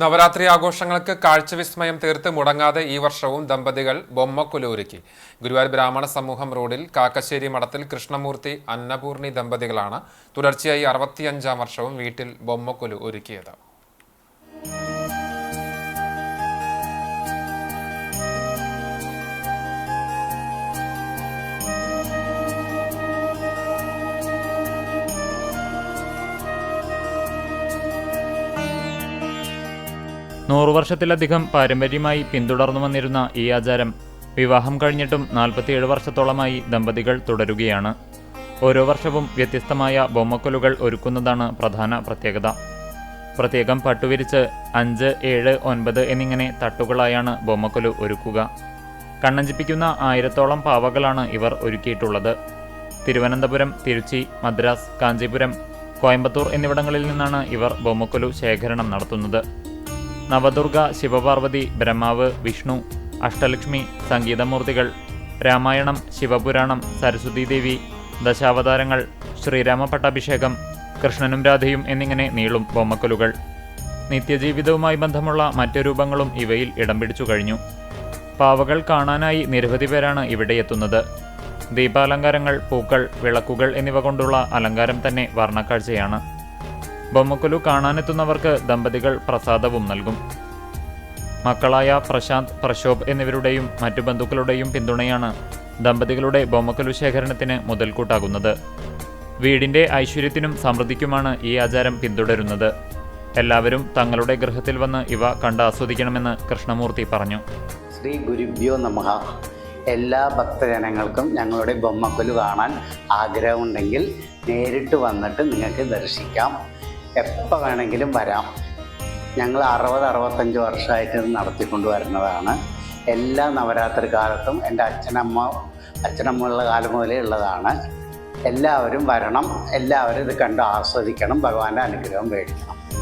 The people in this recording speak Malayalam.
നവരാത്രി ആഘോഷങ്ങൾക്ക് കാഴ്ചവിസ്മയം തീർത്ത് മുടങ്ങാതെ ഈ വർഷവും ദമ്പതികൾ ബൊമ്മക്കുലൂരുക്കി. ഗുരുവായൂർ ബ്രാഹ്മണ സമൂഹം റോഡിൽ കാക്കശ്ശേരി മഠത്തിൽ കൃഷ്ണമൂർത്തി അന്നപൂർണി ദമ്പതികളാണ്. തുടർച്ചയായി അറുപത്തിയഞ്ചാം വർഷവും വീട്ടിൽ ബൊമ്മക്കുലു ഒരുക്കിയത്. നൂറു വർഷത്തിലധികം പാരമ്പര്യമായി പിന്തുടർന്നു വന്നിരുന്ന ഈ ആചാരം വിവാഹം കഴിഞ്ഞിട്ടും നാൽപ്പത്തിയേഴ് വർഷത്തോളമായി ദമ്പതികൾ തുടരുകയാണ്. ഓരോ വർഷവും വ്യത്യസ്തമായ ബൊമ്മക്കൊലുകൾ ഒരുക്കുന്നതാണ് പ്രധാന പ്രത്യേകത. പ്രത്യേകം പട്ടുവിരിച്ച് അഞ്ച് ഏഴ് ഒൻപത് എന്നിങ്ങനെ തട്ടുകളായാണ് ബൊമ്മക്കൊലു ഒരുക്കുക. കണ്ണഞ്ചിപ്പിക്കുന്ന ആയിരത്തോളം പാവകളാണ് ഇവർ ഒരുക്കിയിട്ടുള്ളത്. തിരുവനന്തപുരം തിരുച്ചി മദ്രാസ് കാഞ്ചീപുരം കോയമ്പത്തൂർ എന്നിവിടങ്ങളിൽ നിന്നാണ് ഇവർ ബൊമ്മക്കൊലു ശേഖരണം നടത്തുന്നത്. നവദുർഗ ശിവപാർവതി ബ്രഹ്മാവ് വിഷ്ണു അഷ്ടലക്ഷ്മി സംഗീതമൂർത്തികൾ രാമായണം ശിവപുരാണം സരസ്വതീ ദേവി ദശാവതാരങ്ങൾ ശ്രീരാമ പട്ടാഭിഷേകം കൃഷ്ണനും രാധയും എന്നിങ്ങനെ നീളും ബൊമ്മക്കൊലുകൾ. നിത്യജീവിതവുമായി ബന്ധമുള്ള മറ്റു രൂപങ്ങളും ഇവയിൽ ഇടം പിടിച്ചു കഴിഞ്ഞു. പാവകൾ കാണാനായി നിരവധി പേരാണ് ഇവിടെ എത്തുന്നത്. ദീപാലങ്കാരങ്ങൾ പൂക്കൾ വിളക്കുകൾ എന്നിവ കൊണ്ടുള്ള അലങ്കാരം തന്നെ വർണക്കാഴ്ചയാണ്. ബൊമ്മക്കുലു കാണാനെത്തുന്നവർക്ക് ദമ്പതികൾ പ്രസാദവും നൽകും. മക്കളായ പ്രശാന്ത് പ്രശോഭ് എന്നിവരുടെയും മറ്റു ബന്ധുക്കളുടെയും പിന്തുണയാണ് ദമ്പതികളുടെ ബൊമ്മക്കുലു ശേഖരണത്തിന് മുതൽക്കൂട്ടാകുന്നത്. വീടിന്റെ ഐശ്വര്യത്തിനും സമൃദ്ധിക്കുമാണ് ഈ ആചാരം പിന്തുടരുന്നത്. എല്ലാവരും തങ്ങളുടെ ഗൃഹത്തിൽ വന്ന് ഇവ കണ്ട് ആസ്വദിക്കണമെന്ന് കൃഷ്ണമൂർത്തി പറഞ്ഞു. ശ്രീ ഗുരുഭ്യോ നമഃ. എല്ലാ ഭക്തജനങ്ങൾക്കും ഞങ്ങളുടെ ബൊമ്മക്കൊലു കാണാൻ ആഗ്രഹമുണ്ടെങ്കിൽ നേരിട്ട് വന്നിട്ട് നിങ്ങൾക്ക് ദർശിക്കാം. എപ്പോൾ വേണമെങ്കിലും വരാം. ഞങ്ങൾ അറുപത് അറുപത്തഞ്ച് വർഷമായിട്ട് നടത്തിക്കൊണ്ട് വരുന്നതാണ്. എല്ലാ നവരാത്രി കാലത്തും എന്റെ അച്ഛനമ്മ അച്ഛനമ്മയുള്ള കാലം മുതലേ ഉള്ളതാണ്. എല്ലാവരും വരണം. എല്ലാവരും ഇത് കണ്ട് ആസ്വദിക്കണം. ഭഗവാന്റെ അനുഗ്രഹം മേടിക്കണം.